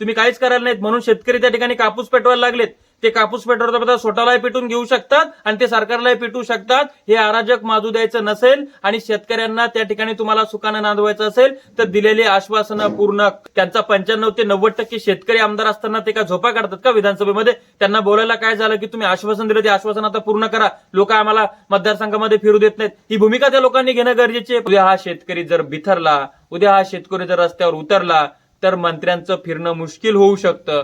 तुम्ही काहीच करायला नाहीत. म्हणून शेतकरी त्या ठिकाणी कापूस पेटवायला लागलेत. ते कापूस पेटवता स्वतःलाही पेटून घेऊ शकतात आणि ते सरकारलाही पेटवू शकतात. हे अराजक माजू द्यायचं नसेल आणि शेतकऱ्यांना त्या ठिकाणी तुम्हाला सुखानं नांदवायचं असेल तर दिलेली आश्वासनं पूर्ण त्यांचा पंच्याण्णव ते नव्वद टक्के शेतकरी आमदार असताना ते का झोपा काढतात का विधानसभेमध्ये? त्यांना बोलायला काय झालं की तुम्ही आश्वासन दिलं ते आश्वासन आता पूर्ण करा. लोक आम्हाला मतदारसंघामध्ये फिरू देत नाहीत. ही भूमिका त्या लोकांनी घेणं गरजेचे आहे. उद्या हा शेतकरी जर बिथरला उद्या हा शेतकरी जर रस्त्यावर उतरला तर मंत्र्यांचं फिरणं मुश्किल होऊ शकतं.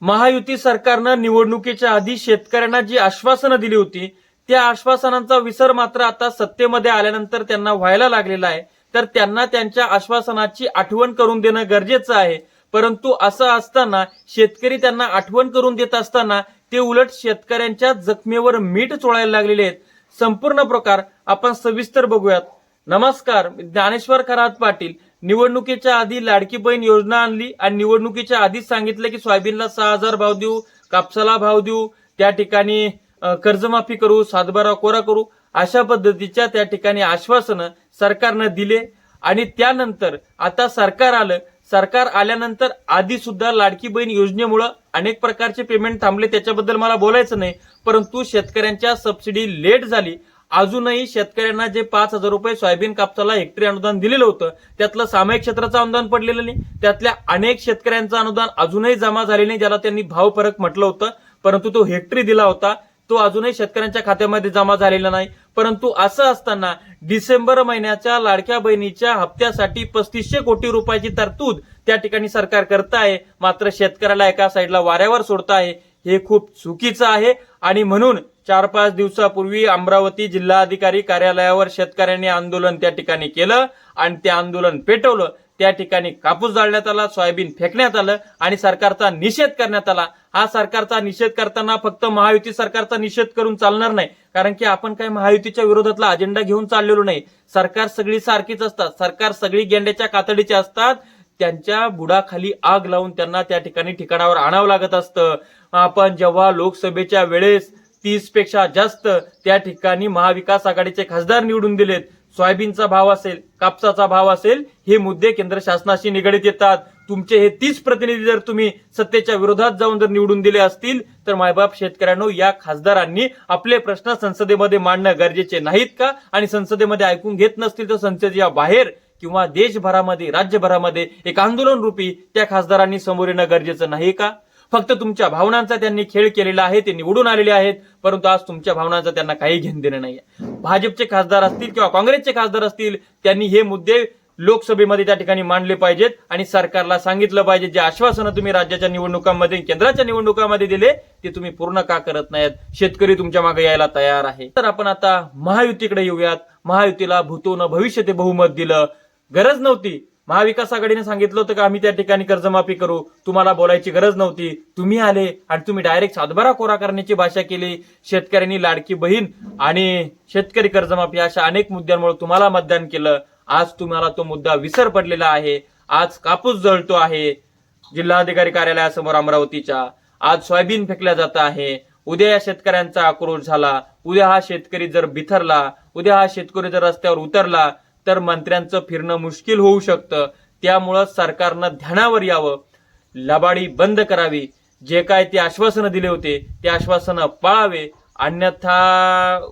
महायुती सरकारनं निवडणुकीच्या आधी शेतकऱ्यांना जी आश्वासनं दिली होती त्या आश्वासनांचा विसर मात्र आता सत्तेमध्ये आल्यानंतर त्यांना व्हायला लागलेला आहे. तर त्यांना त्यांच्या आश्वासनाची आठवण करून देणं गरजेचं आहे. परंतु असं असताना शेतकरी त्यांना आठवण करून देत असताना ते उलट शेतकऱ्यांच्या जखमेवर मीठ चोळायला लागलेले आहेत. संपूर्ण प्रकार आपण सविस्तर बघूयात. नमस्कार ज्ञानेश्वर खरात पाटील. निवडणुकीच्या आधी लाडकी बहीण योजना आणली आणि निवडणुकीच्या आधीच सांगितलं की सोयाबीनला सहा हजार भाव देऊ कापसाला भाव देऊ त्या ठिकाणी कर्जमाफी करू सातबारा कोरा करू अशा पद्धतीच्या त्या ठिकाणी आश्वासनं सरकारनं दिले. आणि त्यानंतर आता सरकार आलं. सरकार आल्यानंतर आधी सुद्धा लाडकी बहीण योजनेमुळं अनेक प्रकारचे पेमेंट थांबले. त्याच्याबद्दल मला बोलायचं नाही. परंतु शेतकऱ्यांच्या सबसिडी लेट झाली. अजूनही शेतकऱ्यांना जे पाच हजार रुपये सोयाबीन कापसाला हेक्टरी अनुदान दिलेलं होतं त्यातलं सामायिक क्षेत्राचं अनुदान पडलेलं नाही. त्यातल्या अनेक शेतकऱ्यांचं अनुदान अजूनही जमा झाले नाही ज्याला त्यांनी भाव फरक म्हटलं होतं. परंतु तो हेक्टरी दिला होता. तो अजूनही शेतकऱ्यांच्या खात्यामध्ये जमा झालेला नाही. परंतु असं असताना डिसेंबर महिन्याच्या लाडक्या बहिणीच्या हप्त्यासाठी पस्तीसशे कोटी रुपयाची तरतूद त्या ठिकाणी सरकार करत आहे. मात्र शेतकऱ्याला एका साईडला वाऱ्यावर सोडत आहे. हे खूप चुकीचं आहे. आणि म्हणून चार पाच दिवसापूर्वी अमरावती जिल्हाधिकारी कार्यालयावर शेतकऱ्यांनी आंदोलन त्या ठिकाणी केलं आणि ते आंदोलन पेटवलं. त्या ठिकाणी कापूस जाळण्यात आला सोयाबीन फेकण्यात आलं आणि सरकारचा निषेध करण्यात आला. हा सरकारचा निषेध करताना फक्त महायुती सरकारचा निषेध करून चालणार नाही. कारण की आपण काही महायुतीच्या विरोधातला अजेंडा घेऊन चाललेलो नाही. सरकार सगळी सारखीच असतात. सरकार सगळी गेंड्याच्या कातडीची असतात. त्यांच्या बुडाखाली आग लावून त्यांना त्या ठिकाणी ठिकाणावर आणावं लागत असतं. आपण जेव्हा लोकसभेच्या वेळेस तीसपेक्षा जास्त त्या ठिकाणी महाविकास आघाडीचे खासदार निवडून दिलेत सोयाबीनचा भाव असेल कापसाचा भाव असेल हे मुद्दे केंद्र शासनाशी निगडीत येतात. तुमचे हे तीस प्रतिनिधी जर तुम्ही सत्तेच्या विरोधात जाऊन जर निवडून दिले असतील तर मायबाप शेतकऱ्यांनो या खासदारांनी आपले प्रश्न संसदेमध्ये मांडणं गरजेचे नाहीत का? आणि संसदेमध्ये ऐकून घेत नसतील तर संसदेच्या बाहेर किंवा देशभरामध्ये राज्यभरामध्ये एक आंदोलन रूपी त्या खासदारांनी समोर येणं गरजेचं नाही का? फक्त तुमच्या भावनांचा त्यांनी खेळ केलेला आहे ते निवडून आलेले आहेत परंतु आज तुमच्या भावनांचा त्यांना काही घेण देणं नाहीये. भाजपचे खासदार असतील किंवा काँग्रेसचे खासदार असतील त्यांनी हे मुद्दे लोकसभेमध्ये त्या ठिकाणी मांडले पाहिजेत आणि सरकारला सांगितलं पाहिजे. जे आश्वासनं तुम्ही राज्याच्या निवडणुकांमध्ये केंद्राच्या निवडणुकांमध्ये दिले ते तुम्ही पूर्ण का करत नाहीत? शेतकरी तुमच्या मागे यायला तयार आहे. तर आपण आता महायुतीकडे येऊयात. महायुतीला भूतोनं भविष्य ते बहुमत दिलं. गरज नव्हती. महाविकास आघाडीने सांगितलं होतं का आम्ही त्या ठिकाणी कर्जमाफी करू. तुम्हाला बोलायची गरज नव्हती. तुम्ही आले आणि तुम्ही डायरेक्ट सातबारा कोरा करण्याची भाषा केली. शेतकऱ्यांनी लाडकी बहीण आणि शेतकरी कर्जमाफी अशा अनेक मुद्द्यांमुळे तुम्हाला मतदान केलं. आज तुम्हाला तो मुद्दा विसर पडलेला आहे. आज कापूस जळतो आहे. जिल्हाधिकारी कार्यालयासमोर अमरावतीच्या. आज सोयाबीन फेकल्या जात आहे. उद्या या शेतकऱ्यांचा आक्रोश झाला. उद्या हा शेतकरी जर बिथरला उद्या हा शेतकरी जर रस्त्यावर उतरला तर मंत्र्यांचं फिरणं मुश्किल होऊ शकतं. त्यामुळं सरकारनं ध्यानावर यावं. लबाडी बंद करावी. जे काय ते आश्वासनं दिले होते ते आश्वासनं पाळावे. अन्यथा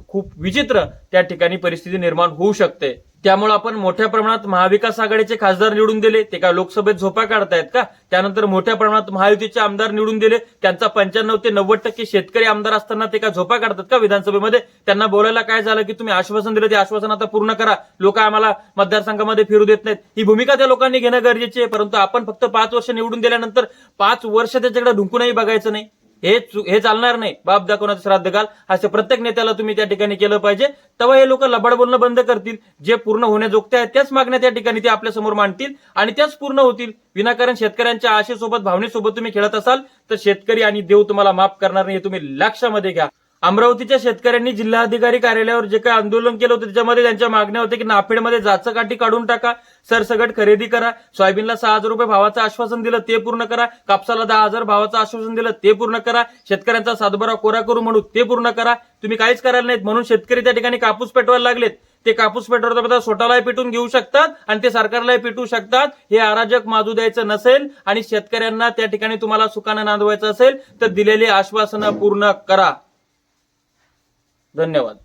खूप विचित्र त्या ठिकाणी परिस्थिती निर्माण होऊ शकते. त्यामुळे आपण मोठ्या प्रमाणात महाविकास आघाडीचे खासदार निवडून दिले ते काय लोकसभेत झोपा काढतायत का? त्यानंतर मोठ्या प्रमाणात महायुतीचे आमदार निवडून दिले त्यांचा पंच्याण्णव ते नव्वद टक्के शेतकरी आमदार असताना ते काय झोपा काढतात का विधानसभेमध्ये? त्यांना बोलायला काय झालं की तुम्ही आश्वासन दिलं ते आश्वासन आता पूर्ण करा. लोक आम्हाला मतदारसंघामध्ये फिरू देत नाहीत. ही भूमिका त्या लोकांनी घेणं गरजेची आहे परंतु आपण फक्त पाच वर्ष निवडून दिल्यानंतर पाच वर्ष त्याच्याकडे ढुंकूनही बघायचं नाही. हे हे चालणार नाही. बाप दाखवण्याचं श्राद्ध घाल असं प्रत्येक नेत्याला तुम्ही त्या ठिकाणी केलं पाहिजे. तेव्हा हे लोक लबाड बोलणं बंद करतील. जे पूर्ण होण्याजोगते आहेत त्याच मागण्या त्या ठिकाणी ते आपल्यासमोर मांडतील आणि त्याच पूर्ण होतील. विनाकारण शेतकऱ्यांच्या आशेसोबत भावनेसोबत तुम्ही खेळत असाल तर शेतकरी आणि देव तुम्हाला माफ करणार नाही हे तुम्ही लक्षामध्ये घ्या. अमरावतीच्या शेतकऱ्यांनी जिल्हाधिकारी कार्यालयावर जे काही आंदोलन केलं होतं त्याच्यामध्ये त्यांच्या मागण्या होत्या की नाफेडमध्ये जाचं काठी काढून टाका सरसगट खरेदी करा सोयाबीनला सहा हजार रुपये भावाचं आश्वासन दिलं ते पूर्ण करा कापसाला दहा हजार भावाचं आश्वासन दिलं ते पूर्ण करा शेतकऱ्यांचा सातबारा कोरा करू म्हणून ते पूर्ण करा. तुम्ही काहीच करायला नाहीत म्हणून शेतकरी त्या ठिकाणी कापूस पेटवायला लागलेत. ते कापूस पेटवता पेटवता स्वतःलाही पेटून घेऊ शकतात आणि ते सरकारलाही पेटू शकतात. हे अराजक माजू द्यायचं नसेल आणि शेतकऱ्यांना त्या ठिकाणी तुम्हाला सुखानं नांदवायचं असेल तर दिलेली आश्वासनं पूर्ण करा. धन्यवाद.